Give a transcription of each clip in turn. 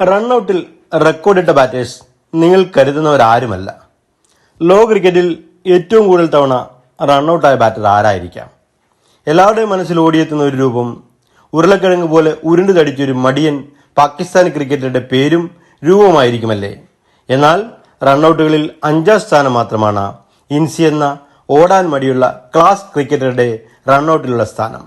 റണ്ണൌട്ടിൽ റെക്കോർഡിട്ട batters നിങ്ങൾ കരുതുന്നവരാരുമല്ല. Law ക്രിക്കറ്റിൽ ഏറ്റവും കൂടുതൽ തവണ റൺഔട്ടായ ബാറ്റർ ആരായിരിക്കാം? എല്ലാവരുടെയും മനസ്സിൽ ഓടിയെത്തുന്ന ഒരു രൂപം ഉരുളക്കിഴങ്ങ് പോലെ ഉരുണ്ടു തടിച്ചൊരു മടിയൻ പാകിസ്ഥാൻ ക്രിക്കറ്ററുടെ പേരും രൂപമായിരിക്കുമല്ലേ എന്നാൽ റൺഔട്ടുകളിൽ അഞ്ചാം സ്ഥാനം മാത്രമാണ് ഇൻസി എന്ന ഓടാൻ മടിയുള്ള ക്ലാസ് ക്രിക്കറ്ററുടെ റൺഔട്ടിലുള്ള സ്ഥാനം.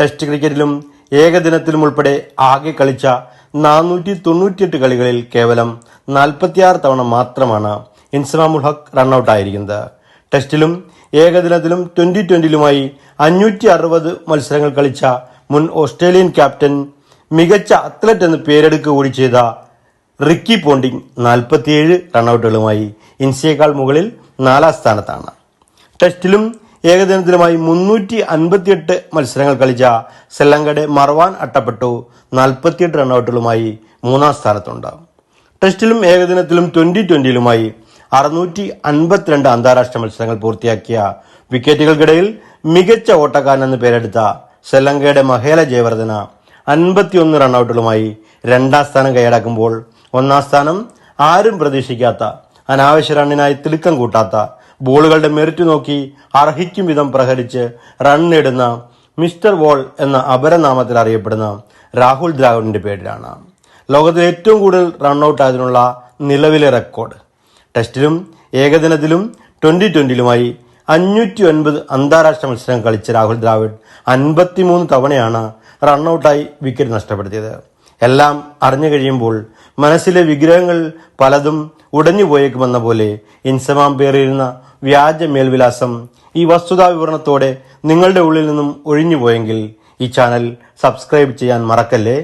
ടെസ്റ്റ് ക്രിക്കറ്റിലും ഏകദിനത്തിലും ഉൾപ്പെടെ ആകെ കളിച്ച നാനൂറ്റി തൊണ്ണൂറ്റിയെട്ട് കളികളിൽ കേവലം നാൽപ്പത്തിയാറ് തവണ മാത്രമാണ് ഇൻസമാമുൽ ഹക്ക് റണ്ണൌട്ടായിരിക്കുന്നത്. ടെസ്റ്റിലും ഏകദിനത്തിലും ട്വന്റി ട്വന്റിയിലുമായി അഞ്ഞൂറ്റി അറുപത് മത്സരങ്ങൾ കളിച്ച മുൻ ഓസ്ട്രേലിയൻ ക്യാപ്റ്റൻ മികച്ച അത്ലറ്റ് എന്ന് പേരെടുക്കുക കൂടി ചെയ്ത റിക്കി പോണ്ടിങ് നാൽപ്പത്തിയേഴ് റണ്ണൌട്ടുകളുമായി ഇൻസിയേക്കാൾ മുകളിൽ നാലാം സ്ഥാനത്താണ്. ടെസ്റ്റിലും ഏകദിനത്തിലുമായി മുന്നൂറ്റി അൻപത്തിയെട്ട് മത്സരങ്ങൾ കളിച്ച ശ്രീലങ്കയുടെ മർവാൻ അട്ടപ്പെട്ടു. നാൽപ്പത്തിയെട്ട് റൺഔട്ടുകളുമായി മൂന്നാം സ്ഥാനത്തുണ്ട്. ടെസ്റ്റിലും ഏകദിനത്തിലും ട്വന്റി ട്വന്റിയിലുമായി അറുന്നൂറ്റി അൻപത്തിരണ്ട് അന്താരാഷ്ട്ര മത്സരങ്ങൾ പൂർത്തിയാക്കിയ വിക്കറ്റുകൾക്കിടയിൽ മികച്ച ഓട്ടക്കാരൻ എന്ന് പേരെടുത്ത ശ്രീലങ്കയുടെ മഹേല ജയവർദ്ധന അൻപത്തിയൊന്ന് റൺഔട്ടുകളുമായി രണ്ടാം സ്ഥാനം കൈയടക്കുമ്പോൾ ഒന്നാം സ്ഥാനം ആരും പ്രതീക്ഷിക്കാത്ത അനാവശ്യ റണ്ണിനായി തിടുക്കം കൂട്ടാത്ത ബോളുകളുടെ മെറിറ്റ് നോക്കി അർഹിക്കും വിധം പ്രഹരിച്ച് റൺ നേടുന്ന മിസ്റ്റർ വോൾ എന്ന അപരനാമത്തിൽ അറിയപ്പെടുന്ന രാഹുൽ ദ്രാവിഡിന്റെ പേരിലാണ്. ലോകത്തിൽ ഏറ്റവും കൂടുതൽ റണ്ണൌട്ട് ആയതിനുള്ള നിലവിലെ റെക്കോർഡ് ടെസ്റ്റിലും ഏകദിനത്തിലും ട്വന്റി ട്വന്റിയിലുമായി അഞ്ഞൂറ്റി ഒൻപത് അന്താരാഷ്ട്ര മത്സരം കളിച്ച രാഹുൽ ദ്രാവിഡ് അൻപത്തിമൂന്ന് തവണയാണ് റണ്ണൌട്ടായി വിക്കറ്റ് നഷ്ടപ്പെടുത്തിയത്. എല്ലാം അറിഞ്ഞു കഴിയുമ്പോൾ മനസ്സിലെ വിഗ്രഹങ്ങൾ പലതും ഉടഞ്ഞു പോയേക്കുമെന്ന പോലെ ഇൻസമാം പേറിയിരുന്ന വ്യാജ മേൽവിലാസം ഈ വസ്തുതാ വിവരണത്തോടെ നിങ്ങളുടെ ഉള്ളിൽ നിന്നും ഒഴിഞ്ഞുപോയെങ്കിൽ ഈ ചാനൽ സബ്സ്ക്രൈബ് ചെയ്യാൻ മറക്കല്ലേ?